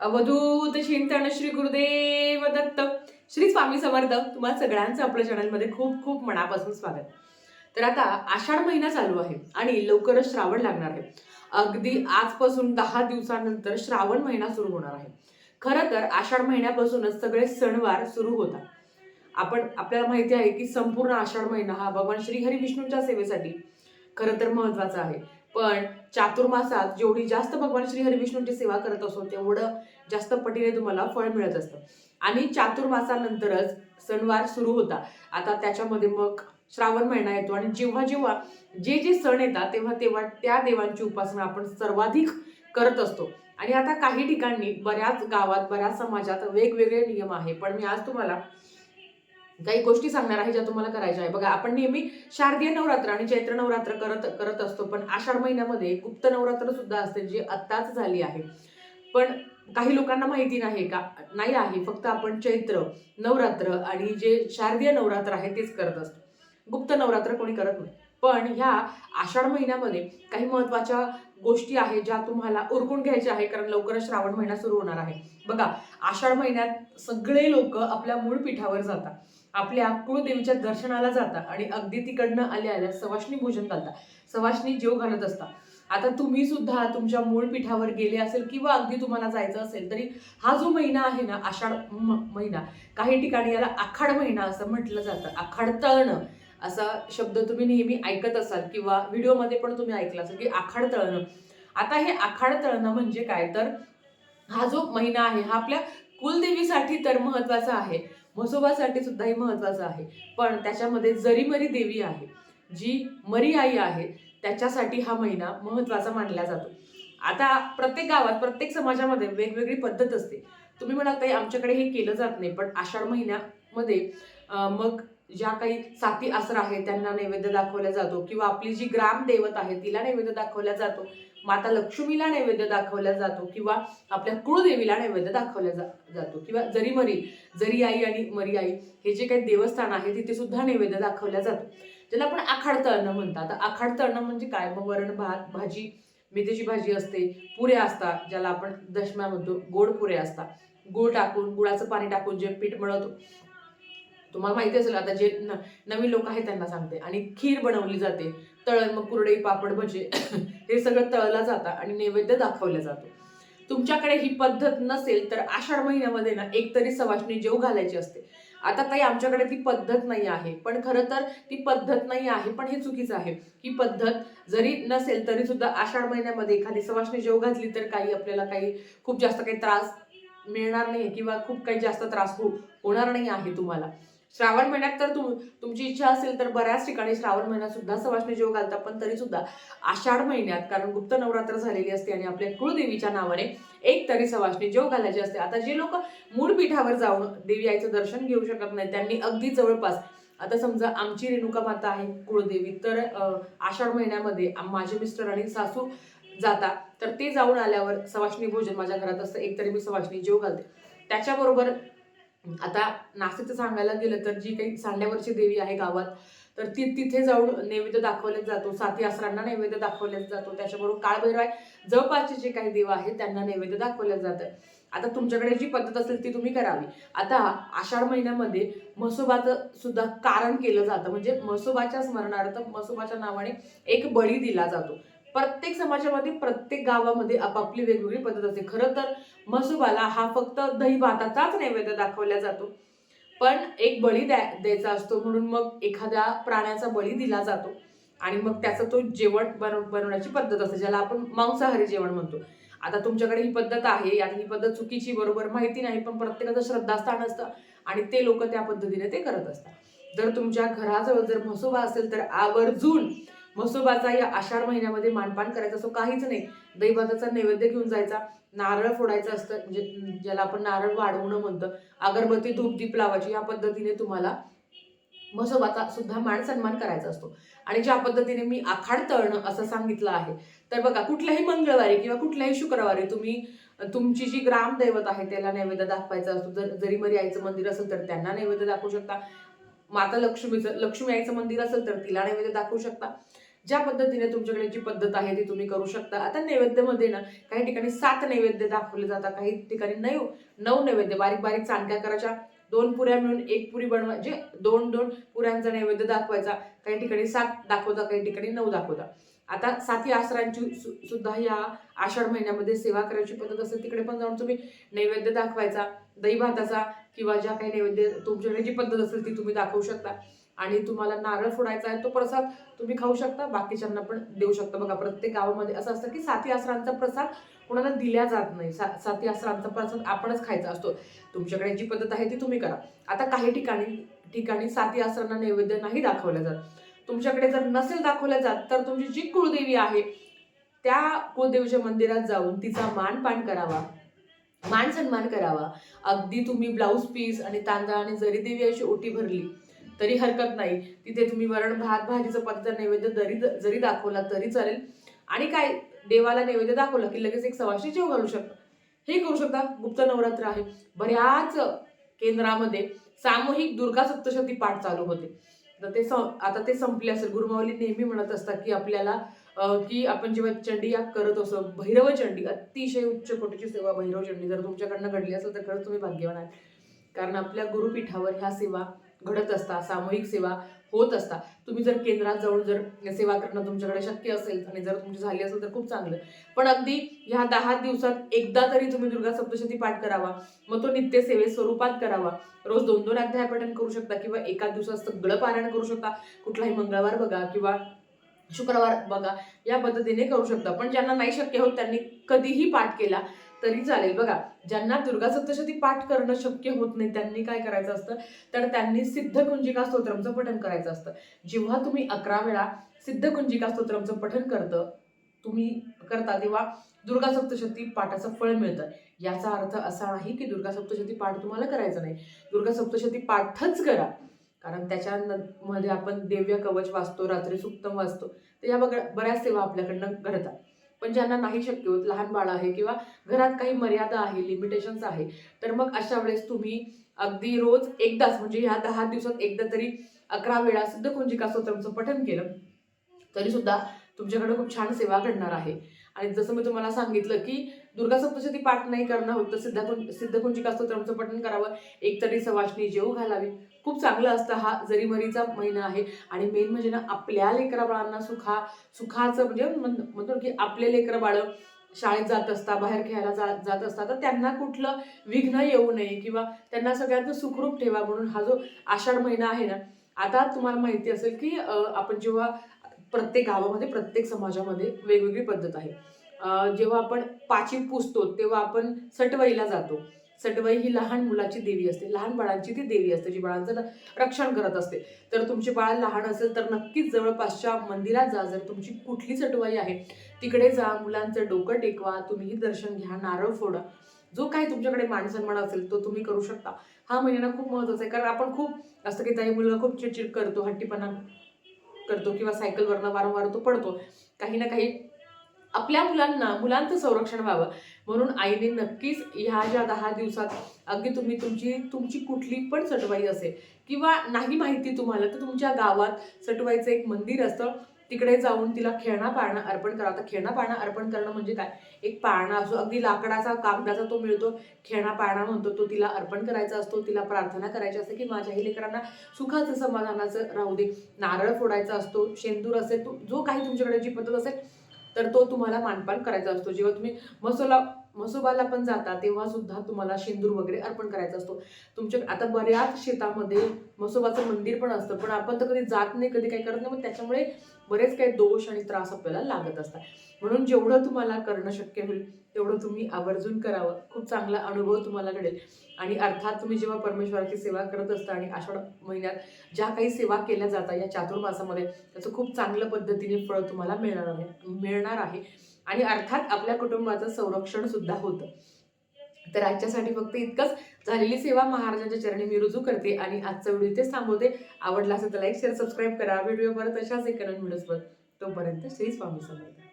अवधूत चिंतन श्री गुरुदेव दत्त श्री स्वामी समर्थ तुम्हाला सगळ्यांचं आपल्या चॅनलमध्ये खूप खूप मनापासून स्वागत. तर आता आषाढ महिना चालू आहे आणि लवकरच श्रावण लागणार आहे. अगदी आजपासून दहा दिवसानंतर श्रावण महिना सुरू होणार आहे. खरं तर आषाढ महिन्यापासूनच सगळे सणवार सुरू होतात. आपण आपल्याला माहिती आहे की संपूर्ण आषाढ महिना हा भगवान श्री हरी विष्णूंच्या सेवेसाठी खरं तर महत्त्वाचा आहे. पण चातुर्मासात जेवढी जास्त भगवान श्री हरिविष्णूंची सेवा करत असो तेवढं जास्त पटीने तुम्हाला फळ मिळत असतं. आणि चातुर्मासानंतरच सणवार सुरू होता. आता त्याच्यामध्ये मग श्रावण महिना येतो आणि जेव्हा जेव्हा जे जे सण येतात तेव्हा तेव्हा त्या देवांची उपासना आपण सर्वाधिक करत असतो. आणि आता काही ठिकाणी बऱ्याच गावात बऱ्याच समाजात वेगवेगळे नियम आहे. पण मी आज तुम्हाला काही गोष्टी सांगणार आहे ज्या तुम्हाला करायच्या आहे. बघा आपण नेहमी शारदीय नवरात्र आणि चैत्र नवरात्र करत करत असतो पण आषाढ महिन्यामध्ये गुप्त नवरात्र सुद्धा असते जी आत्ताच झाली आहे. पण काही लोकांना माहिती नाही का नाही आहे फक्त आपण चैत्र नवरात्र आणि जे शारदीय नवरात्र आहे तेच करत असतो. गुप्त नवरात्र कोणी करत नाही. पण ह्या आषाढ महिन्यामध्ये काही महत्त्वाच्या गोष्टी आहेत ज्या तुम्हाला उरकून घ्यायच्या आहे कारण लवकरच श्रावण महिना सुरू होणार आहे. बघा आषाढ महिन्यात सगळे लोक आपल्या मूळ पीठावर जातात. आपल्या कुळदेवीच्या दर्शनाला जाता आणि अगदी तिकडनं आल्या आल्या सवाष्णी भोजन घालता. सवाष्णी जेव घालत असतात आता तुम्ही सुद्धा तुमच्या मूळ पीठावर गेले असेल किंवा अगदी तुम्हाला जायचं असेल तरी हा जो महिना आहे ना आषाढ महिना काही ठिकाणी याला आखाड महिना असं म्हटलं जातं. आखाड तळणं असा शब्द तुम्ही नेहमी ऐकत असाल किंवा व्हिडिओमध्ये पण तुम्ही ऐकला असेल की आखाड तळणं. आता हे आखाड तळणं म्हणजे काय? तर हा जो महिना आहे हा आपल्या कुलदेवीसाठी तर महत्त्वाचा आहे. म्हसोबासाठी सुद्धा हे महत्वाचं आहे. पण त्याच्यामध्ये जरीमरी देवी आहे जी मरी आई आहे त्याच्यासाठी हा महिना महत्त्वाचा मानला जातो. आता प्रत्येक गावात प्रत्येक समाजामध्ये वेगवेगळी पद्धत असते. तुम्ही म्हणाल ताई आमच्याकडे हे केलं जात नाही पण आषाढ महिन्यामध्ये मग ज्या काही साती आसरा आहे त्यांना नैवेद्य दाखवला जातो किंवा आपली जी ग्रामदैवत आहे तिला नैवेद्य दाखवला जातो. माता लक्ष्मीला नैवेद्य दाखवला जातो किंवा आपल्या कुळदेवीला नैवेद्य दाखवला जा जातो. किंवा जरी मरी जरी आई आणि मरी आई हे जे काही देवस्थान आहे तिथे सुद्धा नैवेद्य दाखवला जातो. ज्याला आपण आखाड तळणं म्हणतात. आता आखाड तळणं म्हणजे काय? मग वरण भात भाजी मेथीची भाजी असते पुऱ्या असतात ज्याला आपण दशम्या म्हणतो गोड पुऱ्या असतात. गुळ टाकून गुळाचं पाणी टाकून जे पीठ मळवतो तुम्हाला माहिती असेल आता जे न- नवीन लोक आहेत त्यांना सांगते. आणि खीर बनवली जाते. तळण मग कुरडई पापड भजे हे सगळं तळलं जातं आणि नैवेद्य दाखवला जातो. तुमच्याकडे ही पद्धत नसेल तर आषाढ महिन्यामध्ये ना एक तरी सवाष्णी जेव घालायची असते. आता काही आमच्याकडे ती पद्धत नाही आहे पण खरं तर ती पद्धत नाही आहे पण हे चुकीचं आहे. ही पद्धत जरी नसेल तरी सुद्धा आषाढ महिन्यामध्ये एखादी सवाष्णी जेव घातली तर काही आपल्याला काही खूप जास्त काही त्रास मिळणार नाही किंवा खूप काही जास्त त्रास हो होणार नाही आहे तुम्हाला. श्रावण महिन्यात तर तुम तुमची इच्छा असेल तर बऱ्याच ठिकाणी श्रावण महिन्यात सुद्धा सवाष्णी जेव घालतात पण तरी सुद्धा आषाढ महिन्यात कारण गुप्त नवरात्र झालेली असते आणि आपल्या कुळदेवीच्या नावाने एक तरी सवाष्णी जेव घालायची असते. आता जे लोक मूळ पीठावर जाऊन देवी आईचं दर्शन घेऊ शकत नाही त्यांनी अगदी जवळपास आता समजा आमची रेणुका माता आहे कुळदेवी तर आषाढ महिन्यामध्ये माझे मिस्टर आणि सासू जातात तर ते जाऊन आल्यावर सवाष्णी भोजन माझ्या घरात असतं एक तरी मी सवाष्णी जेव घालते. त्याच्याबरोबर आता नाशिकचं सांगायला गेलं तर जी काही सांड्यावरची देवी आहे गावात तर ती तिथे जाऊन नैवेद्य दाखवले जातो साथी आसरांना नैवेद्य दाखवले जातो त्याच्याबरोबर काळभैरव आहे जवळपासचे जे काही देव आहेत त्यांना नैवेद्य दाखवलं जातं. आता तुमच्याकडे जी पद्धत असेल ती तुम्ही करावी. आता आषाढ महिन्यामध्ये म्हसोबाचं सुद्धा कारण केलं जातं म्हणजे म्हसोबाच्या स्मरणार्थ म्हसोबाच्या नावाने एक बळी दिला जातो. प्रत्येक समाजामध्ये प्रत्येक गावामध्ये आपापली वेगवेगळी पद्धत असते. खरं तर म्हसोबाला हा फक्त दही भाताचाच नैवेद्य दाखवला जातो. पण एक बळी द्या द्यायचा असतो म्हणून मग एखाद्या प्राण्याचा बळी दिला जातो. आणि मग त्याचं तो जेवण बनव बनवण्याची पद्धत असते ज्याला आपण मांसाहारी जेवण म्हणतो. आता तुमच्याकडे ही पद्धत आहे यात ही पद्धत चुकीची बरोबर माहिती नाही पण प्रत्येकाचं श्रद्धास्थान असतं आणि ते लोक त्या पद्धतीने ते करत असतात. जर तुमच्या घराजवळ जर म्हसोबा असेल तर आवर्जून म्हसोबाचा या आषाढ महिन्यामध्ये मानपान करायचं असो काहीच नाही. दैवताचा नैवेद्य घेऊन जायचा नारळ फोडायचं असतं म्हणजे ज्याला आपण नारळ वाढवणं म्हणतं अगरबत्ती धूप दीप लावायची या पद्धतीने तुम्हाला म्हसोबाचा सुद्धा मान सन्मान करायचा असतो. आणि ज्या पद्धतीने मी आखाड तळणं असं सांगितलं आहे तर बघा कुठल्याही मंगळवारी किंवा कुठल्याही शुक्रवारी तुम्ही तुमची जी ग्रामदैवत आहे त्याला नैवेद्य दाखवायचा असतो. जर जरी मरी आईचं मंदिर असेल तर त्यांना नैवेद्य दाखवू शकता. माता लक्ष्मीचं लक्ष्मी आईचं मंदिर असेल तर तिला नैवेद्य दाखवू शकता. ज्या पद्धतीने तुमच्याकडे जी पद्धत आहे ती तुम्ही करू शकता. आता नैवेद्यामध्ये ना काही ठिकाणी सात नैवेद्य दाखवले जातात काही ठिकाणी नऊ नऊ नैवेद्य. बारीक बारीक चांदक्या करायच्या दोन पुऱ्या मिळून एक पुरी बनवा जे दोन दोन पुऱ्यांचा नैवेद्य दाखवायचा काही ठिकाणी सात दाखवता काही ठिकाणी नऊ दाखवता. आता साती आसरांची सु- सुद्धा या आषाढ महिन्यामध्ये सेवा करायची पद्धत असेल तिकडे पण जाऊन तुम्ही नैवेद्य दाखवायचा दही भाताचा किंवा ज्या काही नैवेद्य तुमच्याकडे जी पद्धत असेल ती तुम्ही दाखवू शकता. आणि तुम्हाला नारळ फोडायचा आहे तो प्रसाद तुम्ही खाऊ शकता बाकीच्यांना पण देऊ शकता. बघा प्रत्येक गावामध्ये असं असतं की साती आसरांचा प्रसाद कोणाला दिल्या जात नाही. सा साती आसरांचा प्रसाद आपणच खायचा असतो. तुमच्याकडे जी पद्धत आहे ती तुम्ही करा. आता काही ठिकाणी ठिकाणी साती आसरांना नैवेद्य नाही दाखवल्या जात. तुमच्याकडे जर नसेल दाखवल्या जात तर तुमची जी कुळदेवी आहे त्या कुळदेवीच्या मंदिरात जाऊन तिचा मानपान करावा. मान सन्मान करावा. अगदी तुम्ही ब्लाऊज पीस आणि तांदळा आणि जरी देवी अशी ओटी भरली तरी हरकत नाही. तिथे तुम्ही वरण भात भाजी चपातीचा नैवेद्य जरी जरी दाखवला तरी चालेल. आणि काय देवाला नैवेद्य दाखवलं की लगेच एक सवाशी जेव घालू शकता. हे करू शकता. गुप्त नवरात्र आहे. बऱ्याच केंद्रामध्ये सामूहिक दुर्गा सप्तशती पाठ चालू होते. तर ते सं आता ते संपले असेल. गुरुमावली नेहमी म्हणत असतात की आपल्याला की आपण जेव्हा चंडी याग करत असो भैरव चंडी अतिशय उच्च कोटीची सेवा भैरव चंडी. जर तुमच्याकडनं घडली असेल तर खरंच तुम्ही भाग्यवान आहात. कारण आपल्या गुरुपीठावर ह्या सेवा घडत असतात सामूहिक सेवा होत असतात. तुम्ही जर केंद्रात जाऊन जर सेवा करणं तुमच्याकडे शक्य असेल आणि जर तुमची झाली असेल तर खूप चांगलं. पण अगदी ह्या दहा दिवसात एकदा तरी तुम्ही दुर्गा सप्तशती पाठ करावा. मग तो नित्य सेवे स्वरूपात करावा. रोज दोन दोन अध्याय पठण करू शकता किंवा एका दिवसात सगळं पारायण करू शकता. कुठलाही मंगळवार बघा किंवा शुक्रवार बघा या पद्धतीने करू शकता. पण ज्यांना नाही शक्य होत त्यांनी कधीही पाठ केला तरी चालेल. बघा ज्यांना दुर्गा सप्तशती पाठ करणं शक्य होत नाही त्यांनी काय करायचं असतं? तर त्यांनी सिद्ध कुंजिका स्तोत्रमचं पठण करायचं असतं. जेव्हा तुम्ही अकरा वेळा सिद्ध कुंजिका स्तोत्रमचं पठण करतं तुम्ही करता तेव्हा दुर्गा सप्तशती पाठाचं फळ मिळतं. याचा अर्थ असा नाही की दुर्गा सप्तशती पाठ तुम्हाला करायचं नाही. दुर्गा सप्तशती पाठच करा. कारण त्याच्या न- मध्ये आपण देव्य कवच वाचतो रात्री सुक्तम वाचतो. तर या बघ बऱ्याच सेवा आपल्याकडनं घडतात. पण ज्यांना नाही शक्य होत लहान बाळ आहे किंवा घरात काही मर्यादा आहे लिमिटेशन्स आहे तर मग अशा वेळेस तुम्ही अगदी रोज एकदाच म्हणजे ह्या दहा दिवसात एकदा तरी अकरा वेळा सिद्ध कुंजिका स्तोत्रमचं पठन केलं तरी सुद्धा तुमच्याकडे खूप छान सेवा घडणार आहे. आणि जसं मी तुम्हाला सांगितलं की दुर्गा सप्तशती पाठ नाही करणं होत तर सिद्ध सिद्धकुंजिका स्तोत्रमचं करावं एक तरी सवाशणी जेव घालावी. खूप चांगलं असतं. हा जरीमरीचा महिना आहे आणि मेन म्हणजे ना आपल्या लेकरा बाळांना सुखा सुखाचं म्हणजे म्हणतो की आपले लेकरं बाळं शाळेत जात असता बाहेर खेळायला जा जात असता तर त्यांना कुठलं विघ्न येऊ नये किंवा त्यांना सगळ्यांचं सुखरूप ठेवा म्हणून हा जो आषाढ महिना आहे ना आता तुम्हाला माहिती असेल की आपण जेव्हा प्रत्येक गावामध्ये प्रत्येक समाजामध्ये वेगवेगळी पद्धत आहे. जेव्हा आपण पाची पुसतो तेव्हा आपण सटवाईला जातो. सटवाई ही लहान मुलाची देवी असते. लहान बाळांची ती देवी असते जी बाळांचं रक्षण करत असते. तर तुमचे बाळ लहान असेल तर नक्कीच जवळपासच्या मंदिरात जा. जर तुमची कुठली सटवाई आहे तिकडे जा. मुलांचं डोकं टेकवा. तुम्हीही दर्शन घ्या. नारळ फोडा. जो काही तुमच्याकडे मानसन्मान असेल तो तुम्ही करू शकता. हा महिना खूप महत्त्वाचा आहे. कारण आपण खूप असं की ताई मुलगा खूप चिडचिड करतो हट्टीपणा करतो किंवा सायकलवरनं वारंवार तो पडतो. काही ना काही आपल्या मुलांना मुलांचं संरक्षण व्हावं. म्हणून आईने नक्कीच ह्या ज्या दहा दिवसात अगदी तुम्ही तुमची तुमची कुठली पण सटवाई असेल किंवा नाही माहिती तुम्हाला तर तुमच्या गावात सटवाईचं एक मंदिर असतं. तिकडे जाऊन तिला खेळणा पाळणा अर्पण करा. आता खेळणा पाळणा अर्पण करणं म्हणजे काय? एक पाळणा असो अगदी लाकडाचा कागदाचा तो मिळतो. खेळणा पाळणा म्हणतो तो तिला अर्पण करायचा असतो तिला प्रार्थना करायची असते की माझ्याही लेकरांना सुखाचं समाधानाचं राहू दे. नारळ फोडायचा असतो शेंदूर असेल तो जो काही तुमच्याकडे जी पद्धत असेल तर तो तुम्हाला मानपान करायचा असतो. जेव्हा तुम्ही मसोला म्हसोबाला पण जाता तेव्हा सुद्धा तुम्हाला शेंदूर वगैरे अर्पण करायचा असतो. तुमच्या आता बऱ्याच शेतामध्ये म्हसोबाचं मंदिर पण असतं पण आपण तर कधी जात नाही कधी काही करत नाही मग त्याच्यामुळे बरेच काही दोष आणि त्रास आपल्याला लागत असतात. म्हणून जेवढं तुम्हाला करणं शक्य होईल तेवढं तुम्ही आवर्जून करावं. खूप चांगला अनुभव तुम्हाला घडेल. आणि अर्थात तुम्ही जेव्हा परमेश्वराची सेवा करत असता आणि आषाढ महिन्यात ज्या काही सेवा केल्या जातात या चातुर्मासामध्ये त्याचं खूप चांगल्या पद्धतीने फळ तुम्हाला मिळणार आहे मिळणार आहे. आणि अर्थात आपल्या कुटुंबाचं संरक्षण सुद्धा होतं. तर आजच्यासाठी फक्त इतकंच. झालेली सेवा महाराजांच्या चरणी मी रुजू करते आणि आजचा व्हिडिओ इथेच थांबवते. आवडला असेल तर लाईक शेअर सबस्क्राईब करा. व्हिडिओ परत अशाच एक नवीन व्हिडिओज तोपर्यंत श्री स्वामी समर्थ.